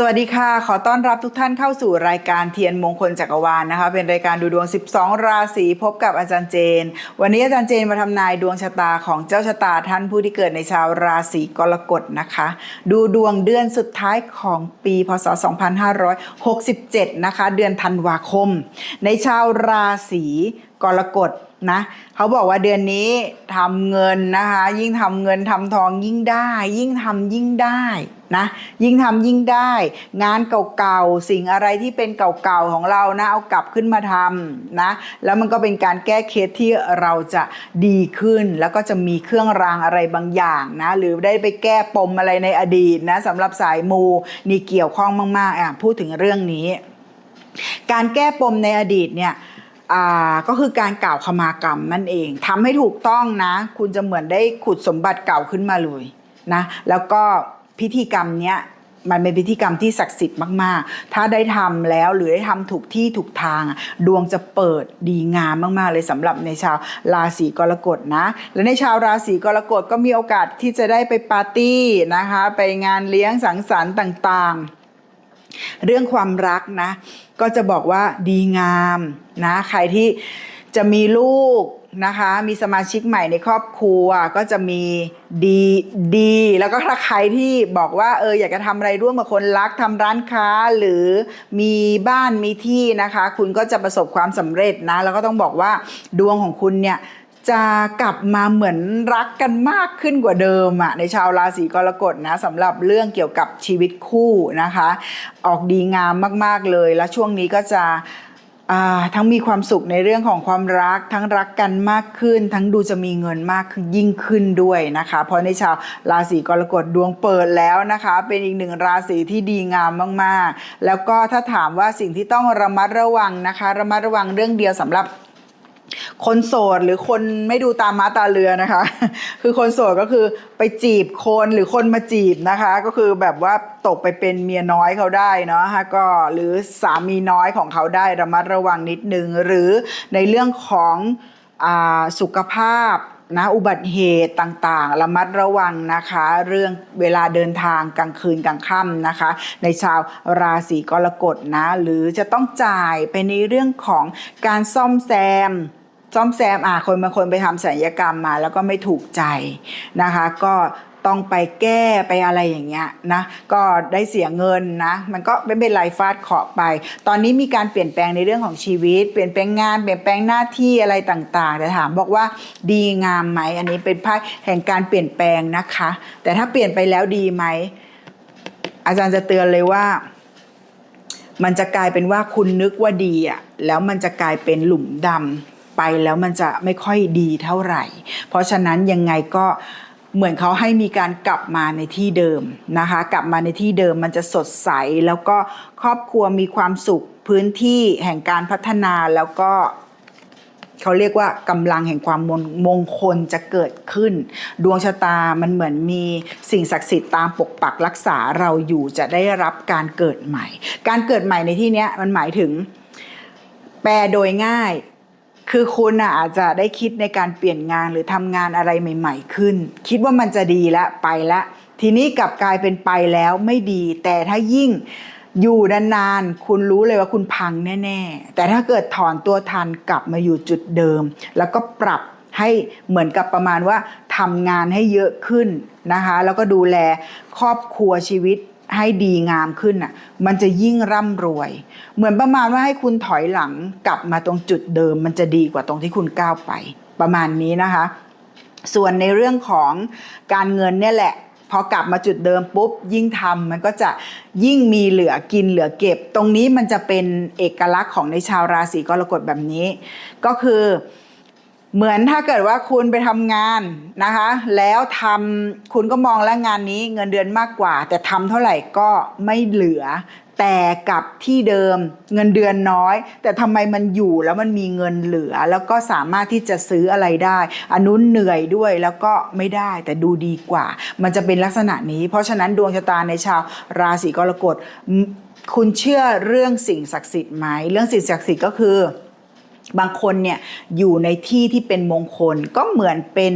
สวัสดีค่ะ ขอต้อนรับทุกท่านเข้าสู่รายการเทียนมงคลจักรวาลนะคะ เป็นรายการดูดวง 12 ราศีพบกับอาจารย์เจน วันนี้อาจารย์เจนมาทำนายดวงชะตาของเจ้าชะตาท่านผู้ที่เกิดในชาวราศีกรกฎนะคะ ดูดวงเดือนสุดท้ายของปีพศ 2567 นะคะ เดือนธันวาคม ในชาวราศีกรกฎนะเขาบอกว่าเดือนนี้ทำเงินนะคะ ยิ่งทำเงินทำทองยิ่งได้ ยิ่งทำยิ่งได้ นะยิ่งทำยิ่งได้ งานเก่าๆ สิ่งอะไรที่เป็นเก่าๆของเรานะเอากลับขึ้นมาทำนะแล้วมันก็เป็นการแก้เคล็ดที่เราจะดีขึ้น แล้วก็จะมีเครื่องรางอะไรบางอย่างนะหรือได้ไปแก้ปมอะไรในอดีตนะสำหรับสายมูนี่เกี่ยวข้องมากๆอะพูดถึงเรื่องนี้ การแก้ปมในอดีตเนี่ยอ่าก็คือการกล่าวขมากรรมนั่นเองทำให้ถูกต้องนะ คุณจะเหมือนได้ขุดสมบัติเก่าขึ้นมาเลยนะแล้วก็ พิธีกรรมเนี้ยมันเป็นพิธีกรรมที่ศักดิ์สิทธิ์มาก ๆ ถ้าได้ทำแล้วหรือได้ทำถูกที่ถูกทางดวงจะเปิดดีงามมาก ๆ เลยสำหรับในชาวราศีกรกฎนะ และในชาวราศีกรกฎก็มีโอกาสที่จะได้ไปปาร์ตี้นะคะ ไปงานเลี้ยงสังสรรค์ต่าง ๆเรื่องความรักนะ ก็จะบอกว่าดีงามนะ ใครที่ จะมีลูกนะคะ มีสมาชิกใหม่ในครอบครัวก็จะมีดีดี แล้วก็ถ้าใครที่บอกว่าเอออยากจะทำอะไรร่วมกับคนรักทำร้านค้าหรือมีบ้านมีที่นะคะ คุณก็จะประสบความสำเร็จนะ แล้วก็ต้องบอกว่าดวงของคุณเนี่ยจะกลับมาเหมือนรักกันมากขึ้นกว่าเดิมอะในชาวราศีกรกฎนะสำหรับเรื่องเกี่ยวกับชีวิตคู่นะคะ ออกดีงามมาก ๆเลยแล้วช่วงนี้ก็จะ ทั้งมีความสุขในเรื่องของความรัก ทั้งรักกันมากขึ้น ทั้งดูจะมีเงินมากขึ้นยิ่งขึ้นด้วยนะคะ เพราะในชาวราศีกรกฎดวงเปิดแล้วนะคะ เป็นอีกหนึ่งราศีที่ดีงามมากๆ แล้วก็ถ้าถามว่าสิ่งที่ต้องระมัดระวังนะคะ ระมัดระวังเรื่องเดียวสำหรับ คนโสดหรือคนไม่ดูตามมาตาเรือนะคะ คือคนโสดก็คือไปจีบคนหรือคนมาจีบนะคะ ก็คือแบบว่าตกไปเป็นเมียน้อยเขาได้เนาะฮะก็หรือสามีน้อยของเขาได้ระมัดระวังนิดนึง หรือในเรื่องของอสุขภาพนะอุบัติเหตุต่างๆ ระมัดระวังนะคะ เรื่องเวลาเดินทางกลางคืนกลางค่ำนะคะ ในชาวราศีกรกฎนะ หรือจะต้องจ่ายไปในเรื่องของการซ่อมแซม ซ่อมแซมอะคนบางคนไปทำศัลยกรรมมา แล้วก็ไม่ถูกใจนะคะ ก็ต้องไปแก้ไปอะไรอย่างเงี้ยนะก็ได้เสียเงินนะ มันก็ไม่เป็นไรฟาดเคาะไป ตอนนี้มีการเปลี่ยนแปลงในเรื่องของชีวิต เปลี่ยนแปลงงานเปลี่ยนแปลงหน้าที่อะไรต่างๆ แต่ถามบอกว่าดีงามไหมอันนี้เป็นไพ่แห่งการเปลี่ยนแปลงนะคะ แต่ถ้าเปลี่ยนไปแล้วดีไหมอาจารย์จะเตือนเลยว่า มันจะกลายเป็นว่าคุณนึกว่าดีอะแล้วมันจะกลายเป็นหลุมดำ ไปแล้วมันจะไม่ค่อยดีเท่าไหร่ เพราะฉะนั้นยังไงก็เหมือนเขาให้มีการกลับมาในที่เดิมนะคะ กลับมาในที่เดิมมันจะสดใส แล้วก็ครอบครัวมีความสุขพื้นที่แห่งการพัฒนาแล้วก็เขาเรียกว่ากำลังแห่งความมงคลจะเกิดขึ้น ดวงชะตามันเหมือนมีสิ่งศักดิ์สิทธิ์ตามปกปักรักษาเราอยู่จะได้รับการเกิดใหม่ การเกิดใหม่ในที่นี้มันหมายถึงแปลโดยง่าย คือคุณน่ะอาจจะได้คิดในการเปลี่ยนงานหรือทำงานอะไรใหม่ ๆ ขึ้น คิดว่ามันจะดีแล้วไปแล้วทีนี้กลับกลายเป็นไปแล้วไม่ดี แต่ถ้ายิ่งอยู่นานๆ คุณรู้เลยว่าคุณพังแน่ๆ แต่ถ้าเกิดถอนตัวทันกลับมาอยู่จุดเดิม แล้วก็ปรับให้เหมือนกับประมาณว่าทำงานให้เยอะขึ้นนะคะ แล้วก็ดูแลครอบครัวชีวิต ให้ดีงามขึ้นอะมันจะยิ่งร่ำรวย เหมือนประมาณว่าให้คุณถอยหลังกลับมาตรงจุดเดิม มันจะดีกว่าตรงที่คุณก้าวไป ประมาณนี้นะคะ ส่วนในเรื่องของการเงินเนี่ยแหละพอกลับมาจุดเดิมปุ๊บยิ่งทำมันก็จะยิ่งมีเหลือกินเหลือเก็บ ตรงนี้มันจะเป็นเอกลักษณ์ของในชาวราศีกรกฎแบบนี้ ก็คือ เหมือนถ้าเกิดว่าคุณไปทำงานนะคะ แล้วทำคุณก็มองแล้วงานนี้เงินเดือนมากกว่า แต่ทำเท่าไหร่ก็ไม่เหลือ แต่กับที่เดิมเงินเดือนน้อย แต่ทำไมมันอยู่แล้วมันมีเงินเหลือ แล้วก็สามารถที่จะซื้ออะไรได้อันนู้นเหนื่อยด้วยแล้วก็ไม่ได้แต่ดูดีกว่า มันจะเป็นลักษณะนี้ เพราะฉะนั้นดวงชะตาในชาวราศีกรกฎคุณเชื่อเรื่องสิ่งศักดิ์สิทธิ์ไหมเรื่องสิ่งศักดิ์สิทธิ์ก็คือ บางคนเนี่ยอยู่ในที่ที่เป็นมงคลก็เหมือนเป็น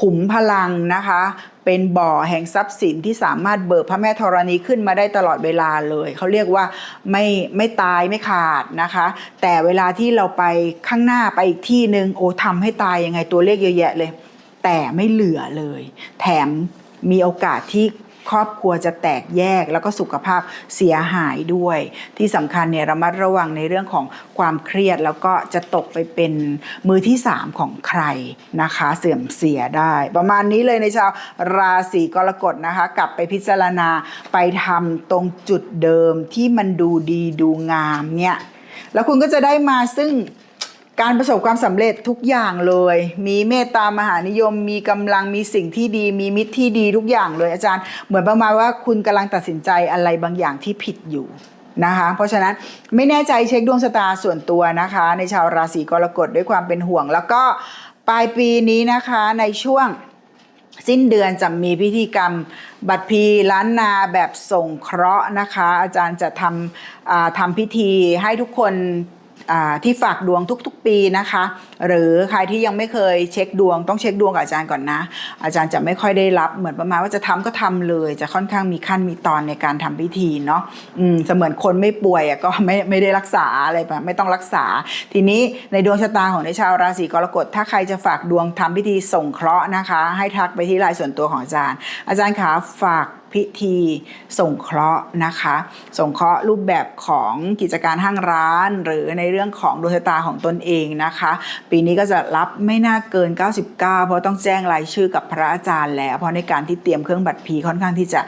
ขุมพลังนะคะ เป็นบ่อแห่งทรัพย์สินที่สามารถเบิกพระแม่ธรณีขึ้นมาได้ตลอดเวลาเลย เขาเรียกว่าไม่ไม่ตายไม่ขาดนะคะ แต่เวลาที่เราไปข้างหน้าไปอีกที่หนึ่งโอ้ทำให้ตายยังไงตัวเลขเยอะแยะเลย แต่ไม่เหลือเลย แถมมีโอกาสที่ ครอบครัวจะแตกแยกแล้วก็สุขภาพเสียหายด้วย ที่สำคัญเนี่ยระมัดระวังในเรื่องของความเครียดแล้วก็จะตกไปเป็นมือที่สามของใครนะคะ เสื่อมเสียได้ ประมาณนี้เลยในชาวราศีกรกฎนะคะ กลับไปพิจารณาไปทำตรงจุดเดิมที่มันดูดีดูงามเนี่ยแล้วคุณก็จะได้มาซึ่ง การประสบความสำเร็จทุกอย่างเลย มีเมตตามหานิยม มีกำลัง มีสิ่งที่ดี มีมิตรที่ดีทุกอย่างเลยอาจารย์ เหมือนประมาณว่าคุณกำลังตัดสินใจอะไรบางอย่างที่ผิดอยู่นะคะ เพราะฉะนั้นไม่แน่ใจเช็คดวงชะตาส่วนตัวนะคะ ในชาวราศีกรกฎด้วยความเป็นห่วง แล้วก็ปลายปีนี้นะคะในช่วงสิ้นเดือนจะมีพิธีกรรมบัตรพีล้านนาแบบส่งเคราะห์นะคะ อาจารย์จะทำอ่าทำพิธีให้ทุกคน ที่ฝากดวงทุกๆ ปีนะคะ หรือใครที่ยังไม่เคยเช็คดวงต้องเช็คดวงกับอาจารย์ก่อนนะ อาจารย์จะไม่ค่อยได้รับเหมือนประมาณว่าจะทำก็ทำเลย จะค่อนข้างมีขั้นมีตอนในการทำพิธีเนาะอืมเสมือนคนไม่ป่วยก็ไม่ไม่ได้รักษาอะไรแบบไม่ต้องรักษา ทีนี้ในดวงชะตาของในชาวราศีกรกฎถ้าใครจะฝากดวงทำพิธีส่งเคราะห์นะคะ ให้ทักไปที่ไลน์ส่วนตัวของอาจารย์ อาจารย์ขาฝาก พิธีส่งเคราะห์นะคะส่งเคราะห์รูปแบบของกิจการห้างร้าน หรือในเรื่องของดวงชะตาของตนเองนะคะ ปีนี้ก็จะรับไม่น่าเกิน 99 เพราะต้องแจ้งรายชื่อกับพระอาจารย์แล้ว เพราะในการที่เตรียมเครื่องบัตรพีค่อนข้างที่จะ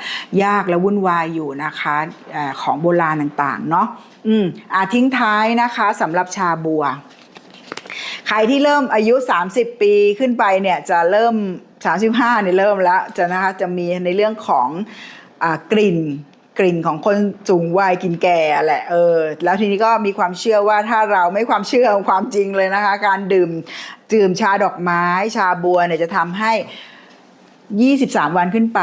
ยากและวุ่นวายอยู่นะคะของโบราณต่างๆเนาะอืมอาทิ้งท้ายนะคะสำหรับชาบัว รที่เริ่มอายุ 30 ปีขึ้นไปเนี่ยจะเริ่ม 35เนี่ยเริ่มแล้วจะนะคะจะมีในเรื่องของอกลิ่นกลิ่นของคนสูงวัยกินแก่แหละเออแล้วทีนี้ก็มีความเชื่อว่าถ้าเราไม่ความเชื่อความจริงเลยนะคะ การดื่มดื่มชาดอกไม้ชาบัวเนี่ยจะทำให้ 23 วันขึ้นไป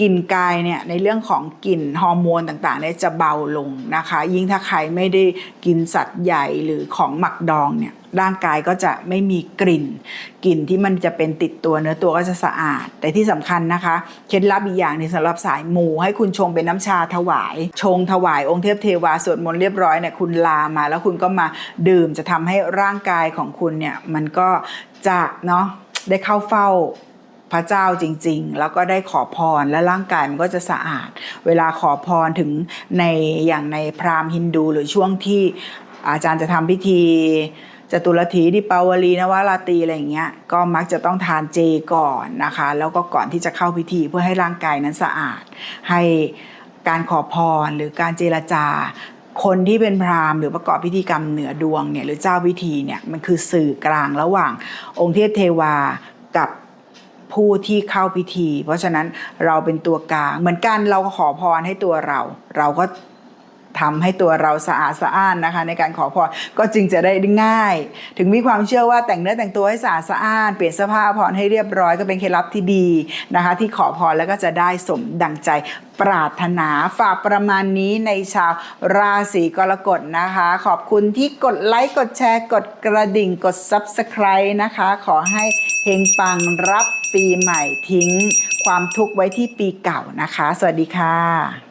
กลิ่นกายเนี่ยในเรื่องของกลิ่นฮอร์โมนต่างๆเนี่ยจะเบาลงนะคะ ยิ่งถ้าใครไม่ได้กินสัตว์ใหญ่หรือของหมักดองเนี่ยร่างกายก็จะไม่มีกลิ่น กลิ่นที่มันจะเป็นติดตัวเนื้อตัวก็จะสะอาด แต่ที่สำคัญนะคะ เคล็ดลับอีกอย่างนึงสำหรับสายมูให้คุณชงเป็นน้ำชาถวาย ชงถวายองค์เทพเทวาสวดมนต์เรียบร้อยเนี่ยคุณลามา แล้วคุณก็มาดื่มจะทำให้ร่างกายของคุณเนี่ยมันก็จะเนาะได้เข้าเฝ้า พระเจ้าจริง ๆ แล้วก็ได้ขอพรและร่างกายมันก็จะสะอาด เวลาขอพรถึงในอย่างในพราหมณ์ฮินดู หรือช่วงที่อาจารย์จะทำพิธีจตุรถีดิปาวลีนวราตีอะไรอย่างเงี้ยก็มักจะต้องทานเจก่อนนะคะ แล้วก็ก่อนที่จะเข้าพิธีเพื่อให้ร่างกายนั้นสะอาด ให้การขอพรหรือการเจรจาคนที่เป็นพราหมณ์หรือประกอบพิธีกรรมเหนือดวงเนี่ยหรือเจ้าพิธีเนี่ยมันคือสื่อกลางระหว่างองค์เทพเทวากับ ผู้ที่เข้าพิธี เพราะฉะนั้นเราเป็นตัวกลาง เหมือนกันเราขอพรให้ตัวเรา เราก็ทำให้ตัวเราสะอาดสะอ้านนะคะ ในการขอพรก็จึงจะได้ง่าย ถึงมีความเชื่อว่าแต่งเนื้อแต่งตัวให้สะอาดสะอ้าน เปลี่ยนเสื้อผ้าพรให้เรียบร้อยก็เป็นเคล็ดลับที่ดีนะคะ ที่ขอพรแล้วก็จะได้สมดังใจปรารถนาฝากประมาณนี้ในชาวราศีกรกฎนะคะ ขอบคุณที่กดไลค์กดแชร์ กดกระดิ่งกด Subscribe นะคะ ขอให้เฮงปังรับ ปีใหม่ทิ้งความทุกข์ไว้ที่ปีเก่านะคะ สวัสดีค่ะ